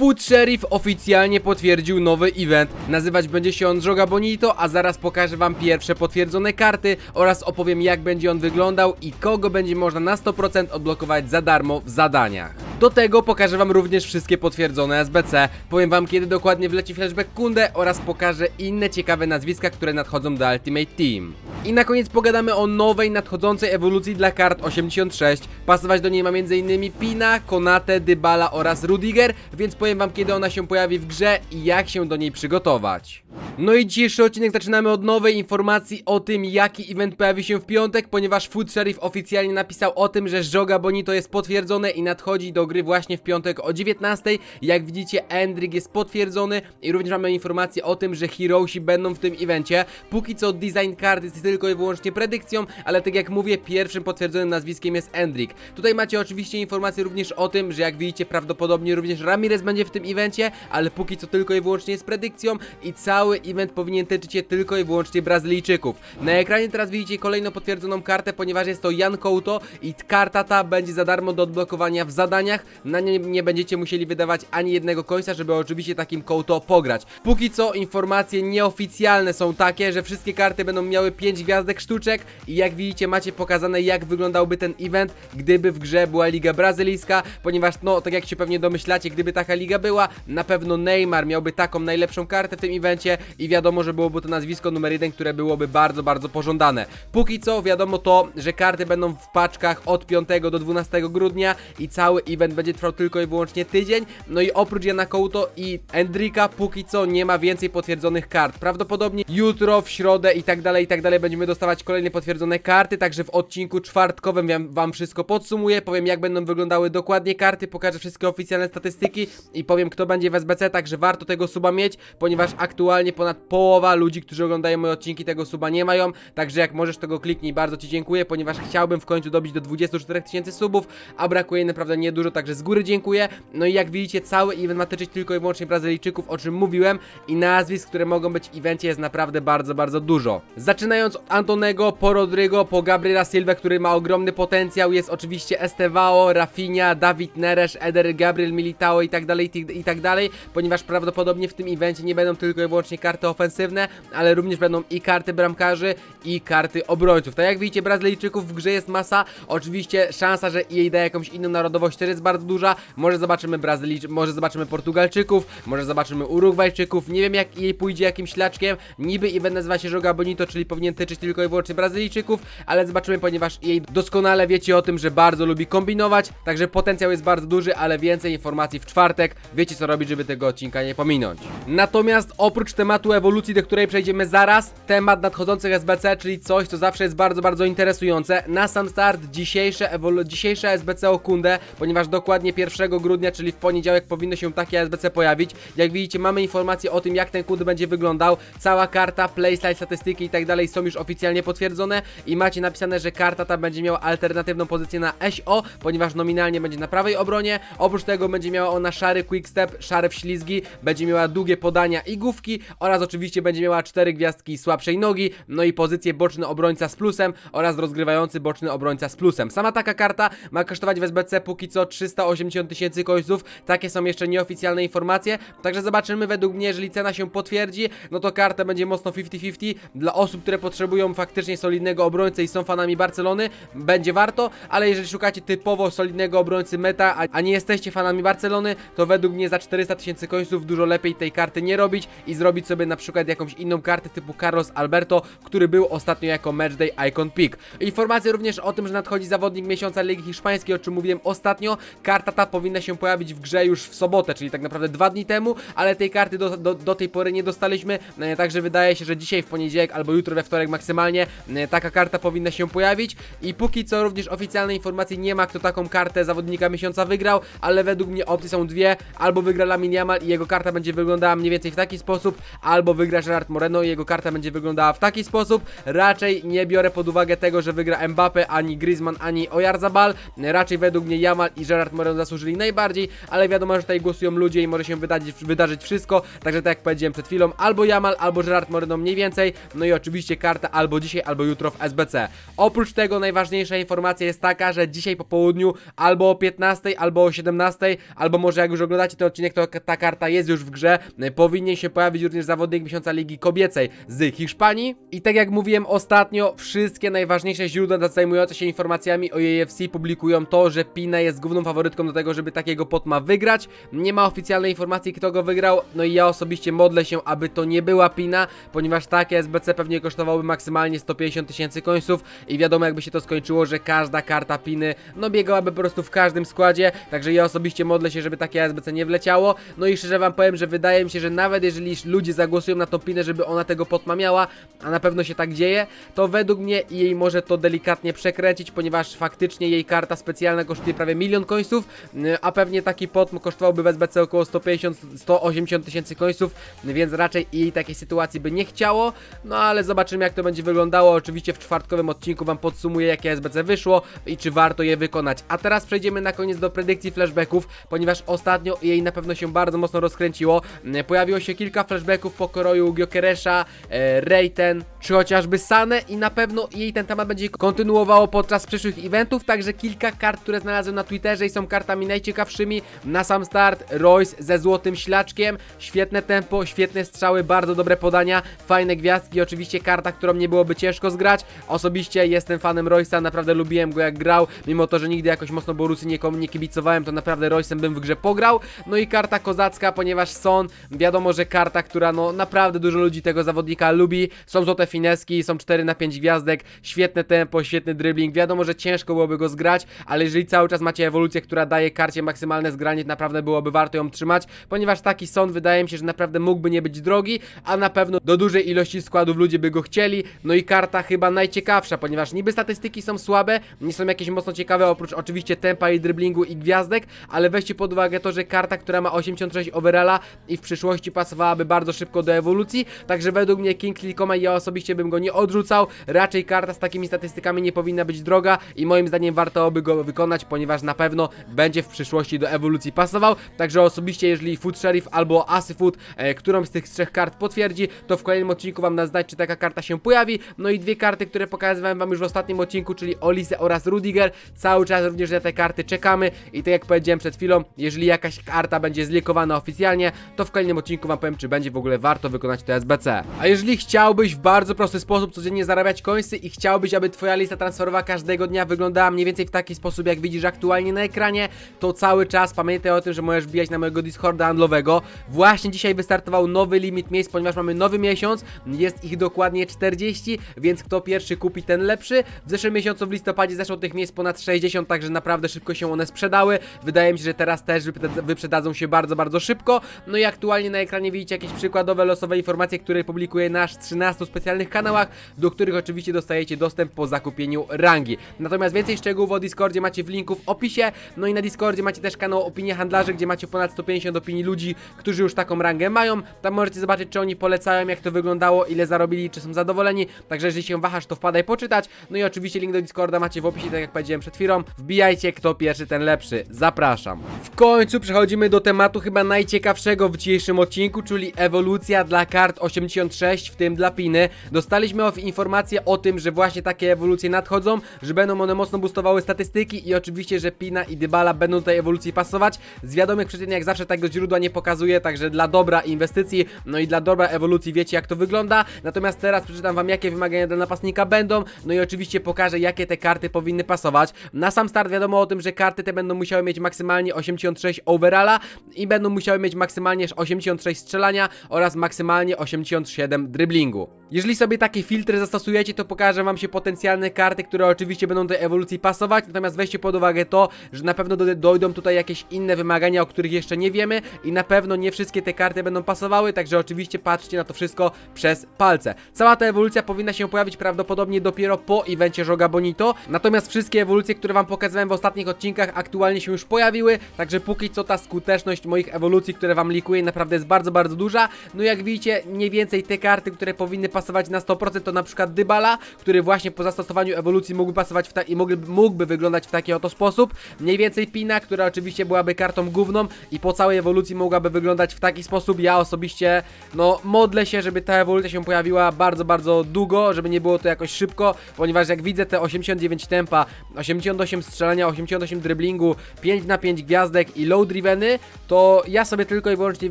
Food Sheriff oficjalnie potwierdził nowy event. Nazywać będzie się on Droga Bonito, a zaraz pokażę wam pierwsze potwierdzone karty oraz opowiem jak będzie on wyglądał i kogo będzie można na 100% odblokować za darmo w zadaniach. Do tego pokażę wam również wszystkie potwierdzone SBC, powiem wam kiedy dokładnie wleci flashback Kunde oraz pokażę inne ciekawe nazwiska, które nadchodzą do Ultimate Team. I na koniec pogadamy o nowej nadchodzącej ewolucji dla kart 86. Pasować do niej ma m.in. Pina, Konate, Dybala oraz Rudiger, więc powiem wam kiedy ona się pojawi w grze i jak się do niej przygotować. No i dzisiejszy odcinek zaczynamy od nowej informacji o tym jaki event pojawi się w piątek, ponieważ Food Sheriff oficjalnie napisał o tym, że Żoga Bonito jest potwierdzone i nadchodzi do gry właśnie w piątek o 19. Jak widzicie Endrick jest potwierdzony i również mamy informację o tym, że Heroesi będą w tym evencie. Póki co design card jest tylko i wyłącznie predykcją, ale tak jak mówię pierwszym potwierdzonym nazwiskiem jest Endrick. Tutaj macie oczywiście informację również o tym, że jak widzicie prawdopodobnie również Ramirez będzie w tym evencie, ale póki co tylko i wyłącznie jest predykcją i cały event powinien tyczyć się tylko i wyłącznie Brazylijczyków. Na ekranie teraz widzicie kolejną potwierdzoną kartę, ponieważ jest to Jan Couto i karta ta będzie za darmo do odblokowania w zadaniach. Na nie nie będziecie musieli wydawać ani jednego końca, żeby oczywiście takim Couto pograć. Póki co informacje nieoficjalne są takie, że wszystkie karty będą miały 5 gwiazdek sztuczek i jak widzicie macie pokazane jak wyglądałby ten event, gdyby w grze była Liga Brazylijska, ponieważ no tak jak się pewnie domyślacie, gdyby taka liga była, na pewno Neymar miałby taką najlepszą kartę w tym evencie i wiadomo, że byłoby to nazwisko numer jeden, które byłoby bardzo, bardzo pożądane. Póki co wiadomo to, że karty będą w paczkach od 5 do 12 grudnia i cały event będzie trwał tylko i wyłącznie tydzień. No i oprócz Jana Couto i Endrika póki co nie ma więcej potwierdzonych kart. Prawdopodobnie jutro, w środę i tak dalej, i tak dalej będziemy dostawać kolejne potwierdzone karty, także w odcinku czwartkowym wam wszystko podsumuję, powiem jak będą wyglądały dokładnie karty, pokażę wszystkie oficjalne statystyki i powiem kto będzie w SBC, także warto tego suba mieć, ponieważ aktualnie ponad połowa ludzi, którzy oglądają moje odcinki tego suba nie mają, także jak możesz tego kliknij, bardzo Ci dziękuję, ponieważ chciałbym w końcu dobić do 24 tysięcy subów, a brakuje naprawdę niedużo, także z góry dziękuję. No i jak widzicie, cały event ma tyczyć tylko i wyłącznie Brazylijczyków, o czym mówiłem i nazwisk, które mogą być w evencie jest naprawdę bardzo, bardzo dużo. Zaczynając od Antonego, po Rodrygo, po Gabriela Silva, który ma ogromny potencjał, jest oczywiście Estevao, Rafinha, Dawid Neres, Eder, Gabriel Militao i tak dalej, i- i tak dalej, ponieważ prawdopodobnie w tym evencie nie będą tylko i wyłącznie karty ofensywne, ale również będą i karty bramkarzy, i karty obrońców. Tak jak widzicie, Brazylijczyków w grze jest masa, oczywiście szansa, że EA da jakąś inną narodowość też jest bardzo duża, może zobaczymy Brazylijczy, może zobaczymy Portugalczyków, może zobaczymy Urugwajczyków, nie wiem jak EA pójdzie jakim ślaczkiem, niby event nazywa się Joga Bonito, czyli powinien tyczyć tylko i wyłącznie Brazylijczyków, ale zobaczymy, ponieważ EA doskonale wiecie o tym, że bardzo lubi kombinować, także potencjał jest bardzo duży, ale więcej informacji w czwartek, wiecie co robić, żeby tego odcinka nie pominąć. Natomiast oprócz tematu ewolucji, do której przejdziemy zaraz, temat nadchodzących SBC, czyli coś, co zawsze jest bardzo, bardzo interesujące. Na sam start dzisiejsze, dzisiejsze SBC o Kundę, ponieważ dokładnie 1 grudnia, czyli w poniedziałek powinno się takie SBC pojawić. Jak widzicie, mamy informacje o tym, jak ten Kundy będzie wyglądał. Cała karta, playstyle, statystyki i tak dalej są już oficjalnie potwierdzone i macie napisane, że karta ta będzie miała alternatywną pozycję na SO, ponieważ nominalnie będzie na prawej obronie. Oprócz tego będzie miała ona szary quickstep, szare wślizgi, będzie miała długie podania i główki oraz oczywiście będzie miała cztery gwiazdki słabszej nogi, no i pozycję boczny obrońca z plusem oraz rozgrywający boczny obrońca z plusem. Sama taka karta ma kosztować w SBC póki co 380 tysięcy końców, takie są jeszcze nieoficjalne informacje, także zobaczymy. Według mnie, jeżeli cena się potwierdzi, no to karta będzie mocno 50-50 dla osób, które potrzebują faktycznie solidnego obrońcę i są fanami Barcelony, będzie warto, ale jeżeli szukacie typowo solidnego obrońcy meta, a nie jesteście fanami Barcelony, to według mnie za 400 tysięcy końców dużo lepiej tej karty nie robić i zrobić sobie na przykład jakąś inną kartę typu Carlos Alberto, który był ostatnio jako Matchday Icon Pick. Informacje również o tym, że nadchodzi zawodnik miesiąca Ligi Hiszpańskiej, o czym mówiłem ostatnio. Karta ta powinna się pojawić w grze już w sobotę, czyli tak naprawdę dwa dni temu, ale tej karty do, do, do tej pory nie dostaliśmy, e, także wydaje się, że dzisiaj w poniedziałek albo jutro we wtorek maksymalnie e, taka karta powinna się pojawić i póki co również oficjalnej informacji nie ma, kto taką kartę zawodnika miesiąca wygrał, ale według mnie opcje są dwie, albo wygra Lamin Yamal i jego karta będzie wyglądała mniej więcej w taki sposób, albo wygra Gerard Moreno i jego karta będzie wyglądała w taki sposób. Raczej nie biorę pod uwagę tego, że wygra Mbappe, ani Griezmann, ani Oyarzabal. Raczej według mnie Yamal i Gerard Moreno zasłużyli najbardziej, ale wiadomo, że tutaj głosują ludzie i może się wydarzyć, wydarzyć wszystko, także tak jak powiedziałem przed chwilą, albo Yamal, albo Gerard Moreno mniej więcej, no i oczywiście karta albo dzisiaj, albo jutro w SBC. Oprócz tego najważniejsza informacja jest taka, że dzisiaj po południu albo o 15, albo o 17, albo może jak już oglądacie ten odcinek, to ta karta jest już w grze. Powinien się pojawić również zawodnik miesiąca Ligi Kobiecej z Hiszpanii. I tak jak mówiłem ostatnio, wszystkie najważniejsze źródła zajmujące się informacjami o EFC publikują to, że Pina jest główną faworytką do tego, żeby takiego potma wygrać. Nie ma oficjalnej informacji, kto go wygrał. No i ja osobiście modlę się, aby to nie była Pina, ponieważ takie SBC pewnie kosztowałoby maksymalnie 150 tysięcy końców i wiadomo jakby się to skończyło, że każda karta Piny no biegałaby po prostu w każdym składzie, także ja osobiście modlę się, żeby takie SBC nie wleciało. No i szczerze wam powiem, że wydaje mi się, że nawet jeżeli ludzie zagłosują na tą Pinę, żeby ona tego potma miała, a na pewno się tak dzieje, to według mnie jej może to delikatnie przekręcić, ponieważ faktycznie jej karta specjalna kosztuje prawie milion końców, y, a pewnie taki potm kosztowałby w SBC około 150-180 tysięcy końców, więc raczej jej takiej sytuacji by nie chciało, no ale zobaczymy jak to będzie wyglądało, oczywiście w czwartkowym odcinku wam podsumuję jakie SBC wyszło i czy warto je wykonać. A teraz przejdziemy na koniec do predykcji flashbacków, ponieważ ostatnio jej na pewno się bardzo mocno rozkręciło, Y, pojawiło się kilka flashbacków po koroju Gyokeresha, e, Reiten, czy chociażby Sane i na pewno jej ten temat będzie kontynuowało podczas przyszłych eventów, także kilka kart, które znalazłem na Twitterze i są kartami najciekawszymi. Na sam start Royce ze złotym ślaczkiem, świetne tempo, świetne strzały, bardzo dobre podania, fajne gwiazdki, oczywiście karta, którą nie byłoby ciężko zgrać. Osobiście jestem fanem Royce'a, naprawdę lubiłem go jak grał, mimo to, że nigdy jakoś mocno Borusy nikomu nie kibicowałem, to naprawdę Royce'em bym w grze pograł. No i karta kozacka, ponieważ Son, wiadomo, że karta, która no naprawdę dużo ludzi tego zawodnika lubi, są złote fineski, są 4 na 5 gwiazdek, świetne tempo, świetny dribbling, wiadomo, że ciężko byłoby go zgrać, ale jeżeli cały czas macie ewolucję, która daje karcie maksymalne zgranie, naprawdę byłoby warto ją trzymać, ponieważ taki Son wydaje mi się, że naprawdę mógłby nie być drogi, a na pewno do dużej ilości składów ludzie by go chcieli, no i karta chyba najciekawsza, ponieważ niby statystyki są słabe, nie są jakieś mocno ciekawe, oprócz oczywiście tempa i dribblingu i gwiazdek, ale weźcie pod uwagę to, że karta, która ma 86 overalla i w przyszłości pasowałaby bardzo szybko do ewolucji, także według mnie King Klikoma ja osobiście bym go nie odrzucał, raczej karta z takimi statystykami nie powinna być droga i moim zdaniem warto by go wykonać, ponieważ na pewno będzie w przyszłości do ewolucji pasował, także osobiście jeżeli Food Sheriff albo Asy Food, e, którąś z tych trzech kart potwierdzi, to w kolejnym odcinku wam da znać, czy taka karta się pojawi, no i dwie karty, które pokazywałem wam już w ostatnim odcinku, czyli Olise oraz Rudiger, cały czas również na te karty czekamy i tak jak powiedziałem przed chwilą, jeżeli jakaś karta będzie zlikowana oficjalnie, to w kolejnym odcinku wam powiem, czy będzie w ogóle warto wykonać to SBC. A jeżeli chciałbyś w bardzo prosty sposób codziennie zarabiać końsy i chciałbyś, aby twoja lista transferowa każdego dnia wyglądała mniej więcej w taki sposób, jak widzisz aktualnie na ekranie, to cały czas pamiętaj o tym, że możesz wbijać na mojego Discorda handlowego. Właśnie dzisiaj wystartował nowy limit miejsc, ponieważ mamy nowy miesiąc, jest ich dokładnie 40, więc kto pierwszy kupi, ten lepszy. W zeszłym miesiącu w listopadzie zeszło tych miejsc ponad 60, także naprawdę szybko się one sprzedały. Wydaje mi się, że teraz też wyprzedadzą- się bardzo, bardzo szybko. No i aktualnie na ekranie widzicie jakieś przykładowe losowe informacje, które publikuje nasz 13 kanałach, do których oczywiście dostajecie dostęp po zakupieniu rangi. Natomiast więcej szczegółów o Discordzie macie w linku w opisie. No i na Discordzie macie też kanał Opinie Handlarzy, gdzie macie ponad 150 opinii ludzi, którzy już taką rangę mają. Tam możecie zobaczyć, czy oni polecają, jak to wyglądało, ile zarobili, czy są zadowoleni. Także jeżeli się wahasz, to wpadaj poczytać. No i oczywiście link do Discorda macie w opisie, tak jak powiedziałem przed chwilą. Wbijajcie, kto pierwszy, ten lepszy. Zapraszam. W końcu przechodzimy do tematu chyba najciekawszego w dzisiejszym odcinku, czyli ewolucja dla kart 86, w tym dla Piny. Dostaliśmy informację o tym, że właśnie takie ewolucje nadchodzą, że będą one mocno boostowały statystyki i oczywiście, że Pina i Dybala będą do tej ewolucji pasować. Z wiadomych przyczyn, jak zawsze tego źródła nie pokazuje, także dla dobra inwestycji, no i dla dobra ewolucji wiecie jak to wygląda. Natomiast teraz przeczytam wam jakie wymagania dla napastnika będą, no i oczywiście pokażę jakie te karty powinny pasować. Na sam start wiadomo o tym, że karty te będą musiały mieć maksymalnie 86 overalla i będą musiały mieć maksymalnie 86 strzelania oraz maksymalnie 87 driblingu. Jeżeli sobie takie filtry zastosujecie, to pokażę wam się potencjalne karty, które oczywiście będą do ewolucji pasować, natomiast weźcie pod uwagę to, że na pewno do, dojdą tutaj jakieś inne wymagania, o których jeszcze nie wiemy i na pewno nie wszystkie te karty będą pasowały, także oczywiście patrzcie na to wszystko przez palce. Cała ta ewolucja powinna się pojawić prawdopodobnie dopiero po evencie Joga Bonito, natomiast wszystkie ewolucje, które wam pokazałem w ostatnich odcinkach aktualnie się już pojawiły, także póki co ta skuteczność moich ewolucji, które wam likuję naprawdę jest bardzo, bardzo duża. No jak widzicie, mniej więcej te karty, które powinny pasować pasować na 100% to na przykład Dybala, który właśnie po zastosowaniu ewolucji mógłby pasować w ta i mógłby, mógłby wyglądać w taki oto sposób. Mniej więcej Pina, która oczywiście byłaby kartą główną i po całej ewolucji mogłaby wyglądać w taki sposób. Ja osobiście, no, modlę się, żeby ta ewolucja się pojawiła bardzo, bardzo długo, żeby nie było to jakoś szybko, ponieważ jak widzę te 89 tempa, 88 strzelania, 88 driblingu, 5 na 5 gwiazdek i low driveny, to ja sobie tylko i wyłącznie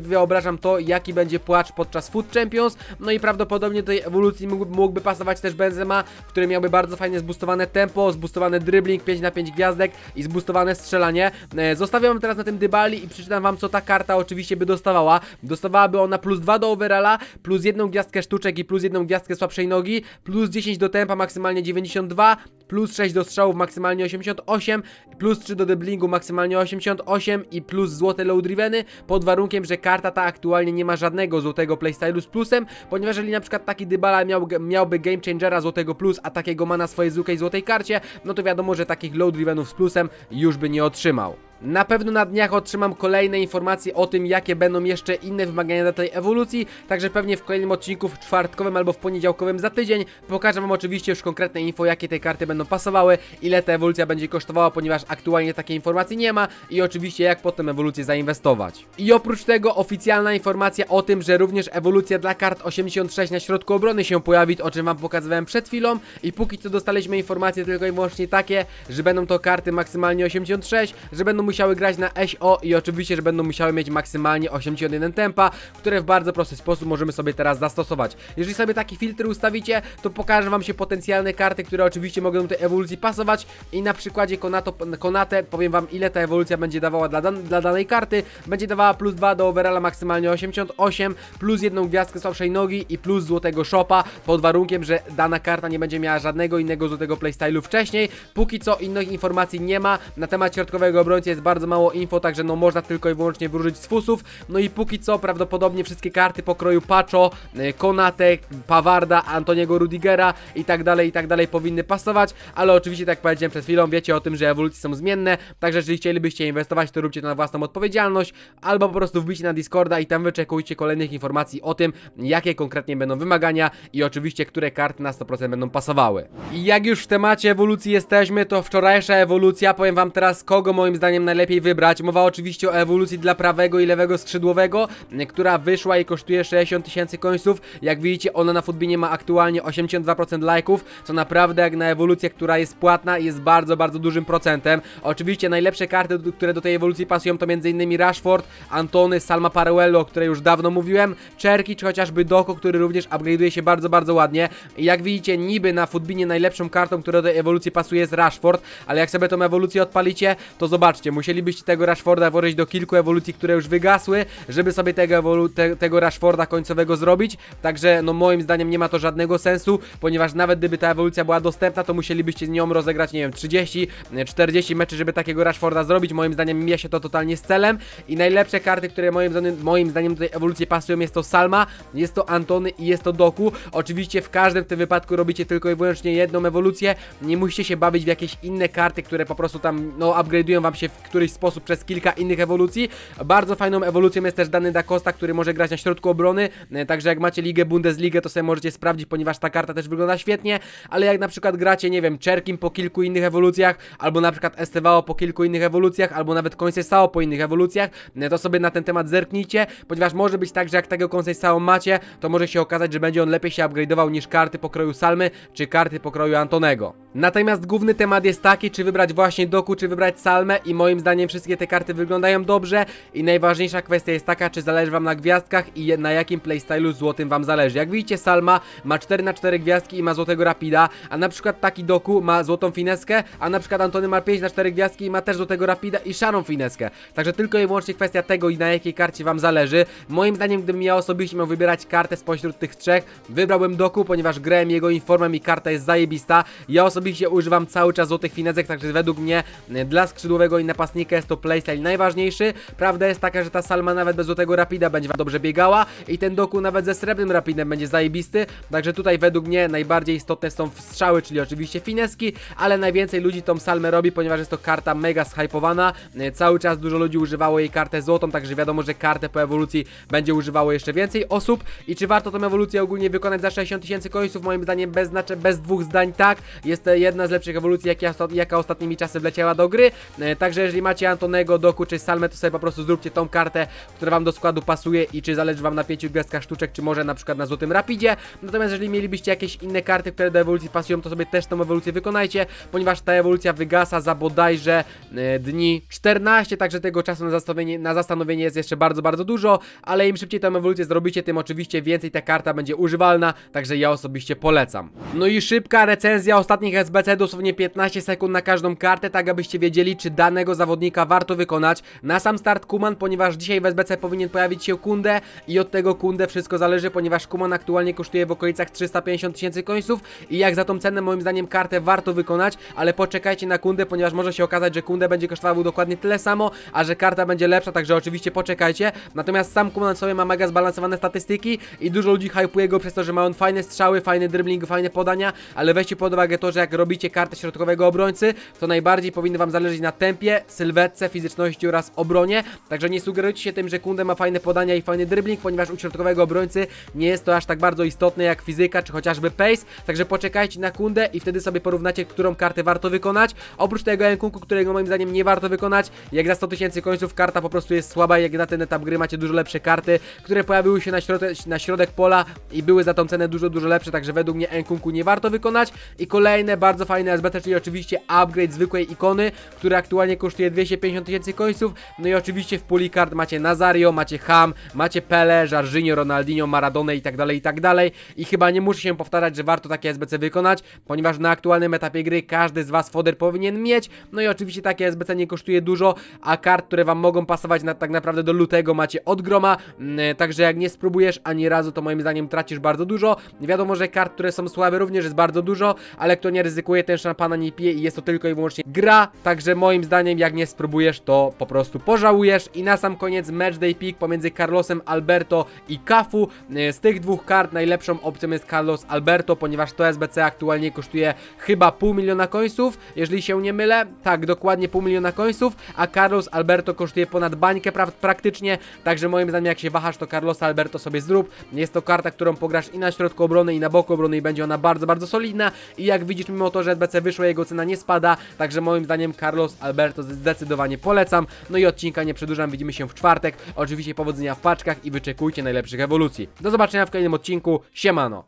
wyobrażam to, jaki będzie płacz podczas Food Champions, no i prawdopodobnie do ewolucji mógłby, mógłby pasować też Benzema, który miałby bardzo fajnie zboostowane tempo, zboostowany dribbling, 5 na 5 gwiazdek i zboostowane strzelanie. E, Zostawiam teraz na tym Dybali i przeczytam wam, co ta karta oczywiście by dostawała. Dostawałaby ona plus 2 do overalla, plus jedną gwiazdkę sztuczek i plus jedną gwiazdkę słabszej nogi, plus 10 do tempa, maksymalnie 92, plus 6 do strzałów, maksymalnie 88, plus 3 do dribblingu, maksymalnie 88 i plus złote low driveny, pod warunkiem, że karta ta aktualnie nie ma żadnego złotego playstylu z plusem, ponieważ jeżeli na przykład taki Dybala miał, miałby game changera złotego plus, a takiego ma na swojej zwykłej złotej karcie, no to wiadomo, że takich low drivenów z plusem już by nie otrzymał. Na pewno na dniach otrzymam kolejne informacje o tym, jakie będą jeszcze inne wymagania dla tej ewolucji, także pewnie w kolejnym odcinku, w czwartkowym albo w poniedziałkowym za tydzień, pokażę wam oczywiście już konkretne info, jakie te karty będą pasowały, ile ta ewolucja będzie kosztowała, ponieważ aktualnie takiej informacji nie ma i oczywiście jak potem ewolucję zainwestować. I oprócz tego oficjalna informacja o tym, że również ewolucja dla kart 86 na środku obrony się pojawi, o czym wam pokazywałem przed chwilą i póki co dostaliśmy informacje tylko i wyłącznie takie, że będą to karty maksymalnie 86, że będą musiały grać na SO i oczywiście, że będą musiały mieć maksymalnie 81 tempa, które w bardzo prosty sposób możemy sobie teraz zastosować. Jeżeli sobie taki filtr ustawicie, to pokażę wam się potencjalne karty, które oczywiście mogą do tej ewolucji pasować i na przykładzie Konato, Konate powiem wam ile ta ewolucja będzie dawała dla, dan dla danej karty. Będzie dawała plus 2 do overalla maksymalnie 88, plus jedną gwiazdkę słabszej nogi i plus złotego shopa pod warunkiem, że dana karta nie będzie miała żadnego innego złotego playstylu wcześniej. Póki co innych informacji nie ma. Na temat środkowego obrońcy jest bardzo mało info, także no można tylko i wyłącznie wróżyć z fusów. No i póki co prawdopodobnie wszystkie karty pokroju Pacho, y, Konate, Pawarda, Antoniego Rudigera i tak dalej, i tak dalej powinny pasować, ale oczywiście tak jak powiedziałem przed chwilą, wiecie o tym, że ewolucje są zmienne, także jeżeli chcielibyście inwestować, to róbcie to na własną odpowiedzialność, albo po prostu wbijcie na Discorda i tam wyczekujcie kolejnych informacji o tym, jakie konkretnie będą wymagania i oczywiście, które karty na 100% będą pasowały. I jak już w temacie ewolucji jesteśmy, to wczorajsza ewolucja, powiem wam teraz, kogo moim zdaniem najlepiej wybrać. Mowa oczywiście o ewolucji dla prawego i lewego skrzydłowego, która wyszła i kosztuje 60 tysięcy końców. Jak widzicie, ona na Footbinie ma aktualnie 82% lajków, co naprawdę jak na ewolucję, która jest płatna, jest bardzo, bardzo dużym procentem. Oczywiście najlepsze karty, które do tej ewolucji pasują, to m.in. Rashford, Antony, Salma Paruello, o której już dawno mówiłem, Czerki, czy chociażby Doko, który również upgrade'uje się bardzo, bardzo ładnie. I jak widzicie, niby na Footbinie najlepszą kartą, która do tej ewolucji pasuje jest Rashford, ale jak sobie tą ewolucję odpalicie, to zobaczcie, musielibyście tego Rashforda włożyć do kilku ewolucji, które już wygasły, żeby sobie tego, te, tego Rashforda końcowego zrobić. Także no moim zdaniem nie ma to żadnego sensu, ponieważ nawet gdyby ta ewolucja była dostępna, to musielibyście z nią rozegrać, nie wiem, 30, 40 meczy, żeby takiego Rashforda zrobić. Moim zdaniem mija się to totalnie z celem i najlepsze karty, które moim zdaniem, moim zdaniem do tej ewolucji pasują jest to Salma, jest to Antony i jest to Doku. Oczywiście w każdym tym wypadku robicie tylko i wyłącznie jedną ewolucję, nie musicie się bawić w jakieś inne karty, które po prostu tam, no, upgrade'ują wam się w któryś sposób przez kilka innych ewolucji. Bardzo fajną ewolucją jest też dany Da Costa, który może grać na środku obrony, e, także jak macie ligę Bundesligę, to sobie możecie sprawdzić, ponieważ ta karta też wygląda świetnie, ale jak na przykład gracie, nie wiem, Czerkim po kilku innych ewolucjach, albo na przykład Estevao po kilku innych ewolucjach, albo nawet Conceição po innych ewolucjach, e, to sobie na ten temat zerknijcie, ponieważ może być tak, że jak tego Conceição macie, to może się okazać, że będzie on lepiej się upgrade'ował niż karty pokroju Salmy, czy karty pokroju Antonego. Natomiast główny temat jest taki, czy wybrać właśnie Doku, czy wybrać Salmę i moim zdaniem wszystkie te karty wyglądają dobrze i najważniejsza kwestia jest taka, czy zależy wam na gwiazdkach i na jakim playstylu złotym wam zależy. Jak widzicie Salma ma 4 na 4 gwiazdki i ma złotego Rapida, a na przykład taki Doku ma złotą fineskę, a na przykład Antony ma 5 na 4 gwiazdki i ma też złotego Rapida i szarą fineskę. Także tylko i wyłącznie kwestia tego i na jakiej karcie wam zależy. Moim zdaniem gdybym ja osobiście miał wybierać kartę spośród tych trzech, wybrałbym Doku, ponieważ grałem jego informem i karta jest zajebista. Ja osobiście używam cały czas złotych finesek, także według mnie e, dla skrzydłowego i napastnika napastnika jest to playstyle najważniejszy. Prawda jest taka, że ta Salma nawet bez złotego rapida będzie dobrze biegała i ten Doku nawet ze srebrnym rapidem będzie zajebisty. Także tutaj według mnie najbardziej istotne są strzały, czyli oczywiście fineski, ale najwięcej ludzi tą Salmę robi, ponieważ jest to karta mega zhypowana. E, Cały czas dużo ludzi używało jej kartę złotą, także wiadomo, że kartę po ewolucji będzie używało jeszcze więcej osób. I czy warto tą ewolucję ogólnie wykonać za 60 tysięcy końców? Moim zdaniem bez, znaczy, bez dwóch zdań tak. Jest to jedna z lepszych ewolucji, jaka, jaka ostatnimi czasy wleciała do gry. E, Także jeżeli macie Antonego, Doku czy Salmę, to sobie po prostu zróbcie tą kartę, która wam do składu pasuje i czy zależy wam na pięciu gwiazdkach sztuczek, czy może na przykład na złotym rapidzie. Natomiast jeżeli mielibyście jakieś inne karty, które do ewolucji pasują, to sobie też tą ewolucję wykonajcie, ponieważ ta ewolucja wygasa za bodajże e, dni 14, także tego czasu na zastanowienie, na zastanowienie jest jeszcze bardzo, bardzo dużo, ale im szybciej tę ewolucję zrobicie, tym oczywiście więcej ta karta będzie używalna, także ja osobiście polecam. No i szybka recenzja ostatnich SBC, dosłownie 15 sekund na każdą kartę, tak abyście wiedzieli, czy danego zawodnika warto wykonać. Na sam start Kuman, ponieważ dzisiaj w SBC powinien pojawić się Kunde i od tego Kunde wszystko zależy, ponieważ Kuman aktualnie kosztuje w okolicach 350 tysięcy końców i jak za tą cenę moim zdaniem kartę warto wykonać, ale poczekajcie na Kundę, ponieważ może się okazać, że Kundę będzie kosztował dokładnie tyle samo, a że karta będzie lepsza, także oczywiście poczekajcie. Natomiast sam Kuman sobie ma mega zbalansowane statystyki i dużo ludzi hypuje go przez to, że ma on fajne strzały, fajny dribbling, fajne podania, ale weźcie pod uwagę to, że jak robicie kartę środkowego obrońcy, to najbardziej powinno wam zależeć na tempie, sylwetce, fizyczności oraz obronie, także nie sugerujcie się tym, że Kunde ma fajne podania i fajny dribbling, ponieważ u środkowego obrońcy nie jest to aż tak bardzo istotne jak fizyka czy chociażby pace, także poczekajcie na Kundę i wtedy sobie porównacie, którą kartę warto wykonać. Oprócz tego Enkunku, którego moim zdaniem nie warto wykonać, jak za 100 tysięcy końców karta po prostu jest słaba, jak na ten etap gry macie dużo lepsze karty, które pojawiły się na, środek, na środek pola i były za tą cenę dużo, dużo lepsze, także według mnie Enkunku nie warto wykonać. I kolejne bardzo fajne SBT, czyli oczywiście upgrade zwykłej ikony, która aktualnie kosztuje 250 tysięcy końców. No i oczywiście w puli kart macie Nazario, macie Ham, macie Pele, Jarzinho, Ronaldinho, Maradona i tak dalej, i tak dalej. I chyba nie muszę się powtarzać, że warto takie SBC wykonać, ponieważ na aktualnym etapie gry każdy z Was foder powinien mieć. No i oczywiście takie SBC nie kosztuje dużo, a kart, które Wam mogą pasować na, tak naprawdę do lutego macie od groma. Mm, Także jak nie spróbujesz ani razu, to moim zdaniem tracisz bardzo dużo. Wiadomo, że kart, które są słabe również jest bardzo dużo, ale kto nie ryzykuje, ten szampana nie pije i jest to tylko i wyłącznie gra. Także moim zdaniem, jak nie spróbujesz, to po prostu pożałujesz. I na sam koniec matchday pick pomiędzy Carlosem Alberto i Kafu. E, Z tych dwóch kart najlepszą opcją jest Carlos Alberto, ponieważ to SBC aktualnie kosztuje chyba pół miliona końców, jeżeli się nie mylę. Tak, dokładnie pół miliona końców, a Carlos Alberto kosztuje ponad bańkę pra praktycznie. Także moim zdaniem, jak się wahasz, to Carlos Alberto sobie zrób. Jest to karta, którą pograsz i na środku obrony, i na boku obrony, i będzie ona bardzo, bardzo solidna. I jak widzisz, mimo to, że SBC wyszło, jego cena nie spada. Także moim zdaniem Carlos Alberto zdecydowanie polecam. No i odcinka nie przedłużam, widzimy się w czwartek. Oczywiście powodzenia w paczkach i wyczekujcie najlepszych ewolucji. Do zobaczenia w kolejnym odcinku. Siemano!